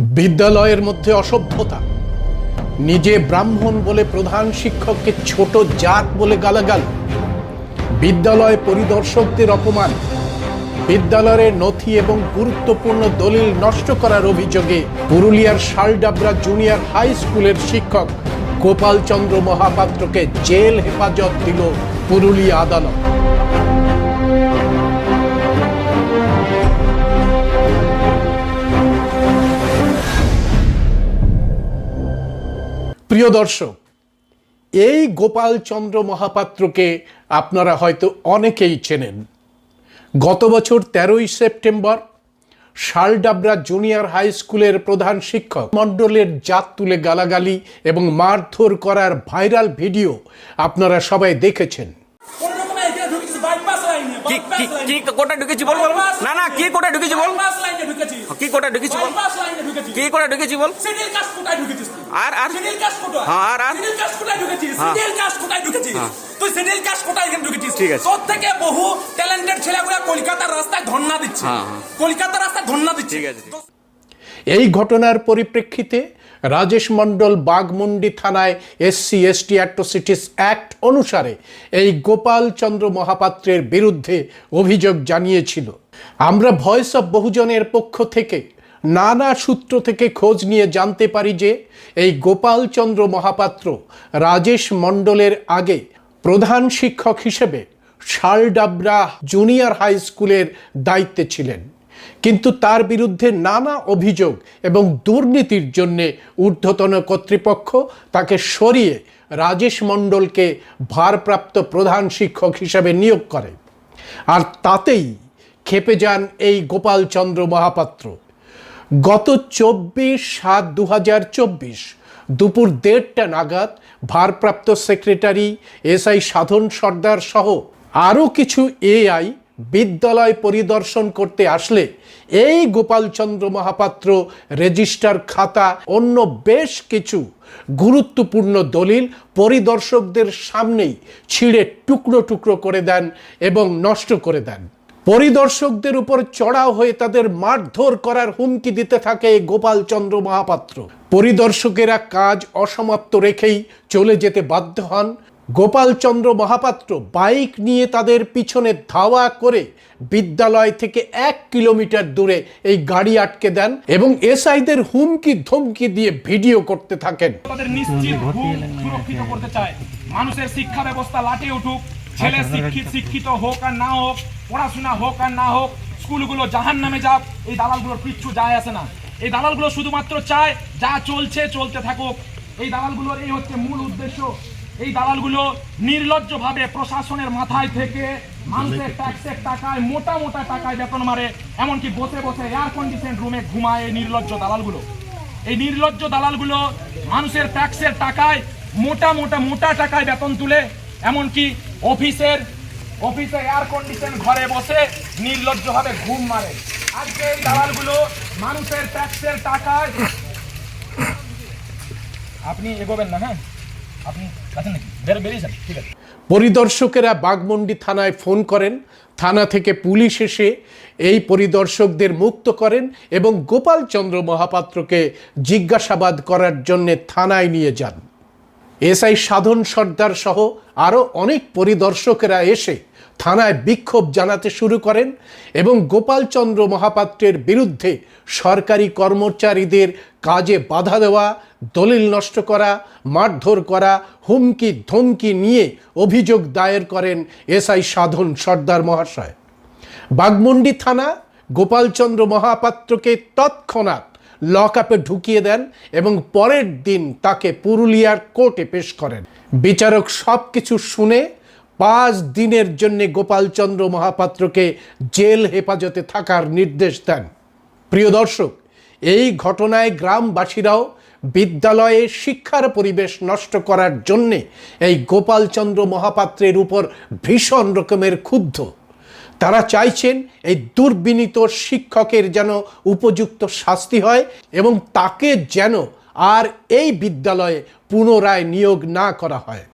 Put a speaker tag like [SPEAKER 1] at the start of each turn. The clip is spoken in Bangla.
[SPEAKER 1] বিদ্যালয়ের মধ্যে অসভ্যতা। নিজে ব্রাহ্মণ বলে প্রধান শিক্ষককে ছোট জাত বলে গালাগাল। বিদ্যালয় পরিদর্শকদের অপমান। বিদ্যালয়ের নথি এবং গুরুত্বপূর্ণ দলিল নষ্ট করার অভিযোগে পুরুলিয়ার শালডাবরা জুনিয়র হাই স্কুলের শিক্ষক গোপাল চন্দ্র মহাপাত্রকে জেল হেফাজত দিল পুরুলিয়া আদালত। প্রিয় দর্শক এই গোপালচন্দ্র মহাপাত্রকে আপনারা হয়তো অনেকেই চেনেন। গত বছর তেরোই সেপ্টেম্বর শালডাবরা জুনিয়র হাই স্কুলের প্রধান শিক্ষক মণ্ডলের জাত তুলে গালাগালি এবং মারধর করার ভাইরাল ভিডিও আপনারা সবাই দেখেছেন।
[SPEAKER 2] কি কি কি কোটা ঢুকেছি বল না না কি কোটা ঢুকেছি বল।
[SPEAKER 3] ঢুকেছি
[SPEAKER 2] কোটা ঢুকেছি। বল কি কোটা ঢুকেছি বল? আর আর? হ্যাঁ, আর আর? হ্যাঁ। হ্যাঁ।
[SPEAKER 3] তুই সিডিল কাস্ট কোটায় এখানে ঢুকেছিস।
[SPEAKER 2] ঠিক আছে।
[SPEAKER 3] তোর থেকে বহু ট্যালেন্টেড ছেলেগুলো কলকাতার রাস্তায় ধর্ণা দিচ্ছে।
[SPEAKER 2] হ্যাঁ।
[SPEAKER 3] কলকাতার রাস্তায় ধর্ণা দিচ্ছে।
[SPEAKER 2] ঠিক আছে।
[SPEAKER 1] এই ঘটনার পরিপ্রেক্ষিতে রাজেশ মণ্ডল বাগমুন্ডি থানায় এসসি এসটি অ্যাট্রোসিটিস অ্যাক্ট অনুসারে এই গোপাল চন্দ্র মহাপাত্রের বিরুদ্ধে অভিযোগ জানিয়েছিল। আমরা ভয়েস অব বহুজনের পক্ষ থেকে নানা সূত্র থেকে খোঁজ নিয়ে জানতে পারি যে এই গোপালচন্দ্র মহাপাত্র রাজেশ মণ্ডলের আগে প্রধান শিক্ষক হিসেবে শালডাবরা জুনিয়র হাই স্কুলের দায়িত্বে ছিলেন। কিন্তু তার বিরুদ্ধে নানা অভিযোগ এবং দুর্নীতির জন্যে ঊর্ধ্বতন কর্তৃপক্ষ তাকে সরিয়ে রাজেশ মণ্ডলকে ভারপ্রাপ্ত প্রধান শিক্ষক হিসাবে নিয়োগ করে। আর তাতেই খেপে যান এই গোপালচন্দ্র মহাপাত্র। গত চব্বিশ সাত দু দুপুর দেড়টা নাগাদ ভারপ্রাপ্ত সেক্রেটারি এসআই সাধন সর্দার সহ আরও কিছু এআই বিদ্যালয় পরিদর্শন করতে আসলে এই গোপালচন্দ্র মহাপাত্র রেজিস্টার খাতা অন্য বেশ কিছু গুরুত্বপূর্ণ দলিল পরিদর্শকদের সামনেই ছিঁড়ে টুকরো টুকরো করে দেন এবং নষ্ট করে দেন। পরিদর্শকদের উপর চড়াও হয়ে তাদের মারধর করার হুমকি দিতে থাকে গোপালচন্দ্র মহাপাত্র। পরিদর্শকেরা কাজ অসমাপ্ত রেখেই চলে যেতে বাধ্য হন। গোপালচন্দ্র মহাপাত্র বাইক নিয়ে তাদের পিছনে ধাওয়া করে বিদ্যালয় থেকে এক কিলোমিটার দূরে এই গাড়ি আটকে দেন এবং এসআইদের হুমকি ধমকি দিয়ে ভিডিও করতে থাকেন।
[SPEAKER 3] তাদের নিশ্চিত সুরক্ষিত করতে চায়। মানুষের শিক্ষা ব্যবস্থা লাটে উঠুক। ছেলে শিক্ষিত শিক্ষিত হোক আর না হোক পড়াশোনা হোক আর না হোক স্কুলগুলো জাহান নামে যাক এই দালালগুলোর কিচ্ছু যায় আসে না। এই দালালগুলো শুধুমাত্র চায় যা চলছে চলতে থাকুক। এই দালালগুলোর এই হচ্ছে মূল উদ্দেশ্য। এই দালালগুলো নির্লজ্জভাবে প্রশাসনের মাথায় থেকে মানুষের ট্যাক্সের টাকায় মোটা মোটা টাকায় বেতন মারে এমনকি বসে বসে এয়ার কন্ডিশন রুমে ঘুমায় এই নির্লজ্জ দালালগুলো। এই নির্লজ্জ দালালগুলো মানুষের ট্যাক্সের টাকায় মোটা মোটা মোটা টাকায় বেতন তুলে এমনকি অফিসের, অফিসে এয়ার কন্ডিশন ঘরে বসে নির্লজ্জভাবে ঘুম মারে। আজকে এই দালালগুলো মানুষের ট্যাক্সের টাকায় আপনি এগোবেন না হ্যাঁ? আপনি আছেন নাকি? বের- বেরিয়েছেন ঠিক আছে।
[SPEAKER 1] পরিদর্শকেরা বাগমন্ডি থানায় ফোন করেন। থানা থেকে পুলিশ এসে এই পরিদর্শকদের মুক্ত করেন এবং গোপালচন্দ্র মহাপাত্রকে জিজ্ঞাসাবাদ করার জন্যে থানায় নিয়ে যান। এসআই সাধন সর্দার সহ আরও অনেক পরিদর্শকেরা এসে থানায় বিক্ষোভ জানাতে শুরু করেন এবং গোপালচন্দ্র মহাপাত্রের বিরুদ্ধে সরকারি কর্মচারীদের কাজে বাধা দেওয়া, দলিল নষ্ট করা, মারধর করা, হুমকি ধমকি নিয়ে অভিযোগ দায়ের করেন এসআই সাধন সর্দার মহাশয়। বাগমুন্ডি থানা গোপালচন্দ্র মহাপাত্রকে তৎক্ষণাৎ লক আপে ঢুকিয়ে দেন এবং পরের দিন তাকে পুরুলিয়ার কোর্টে পেশ করেন। বিচারক সব কিছু শুনে পাঁচ দিনের জন্য গোপালচন্দ্র মহাপাত্রকে জেল হেফাজতে থাকার নির্দেশ দেন। প্রিয় দর্শক, এই ঘটনায় গ্রামবাসীরাও বিদ্যালয়ে শিক্ষার পরিবেশ নষ্ট করার জন্যে এই গোপালচন্দ্র মহাপাত্রের উপর ভীষণ রকমের ক্ষুব্ধ। তারা চাইছেন এই দুর্বিনীত শিক্ষকের যেন উপযুক্ত শাস্তি হয় এবং তাকে যেন আর এই বিদ্যালয়ে পুনরায় নিয়োগ না করা হয়।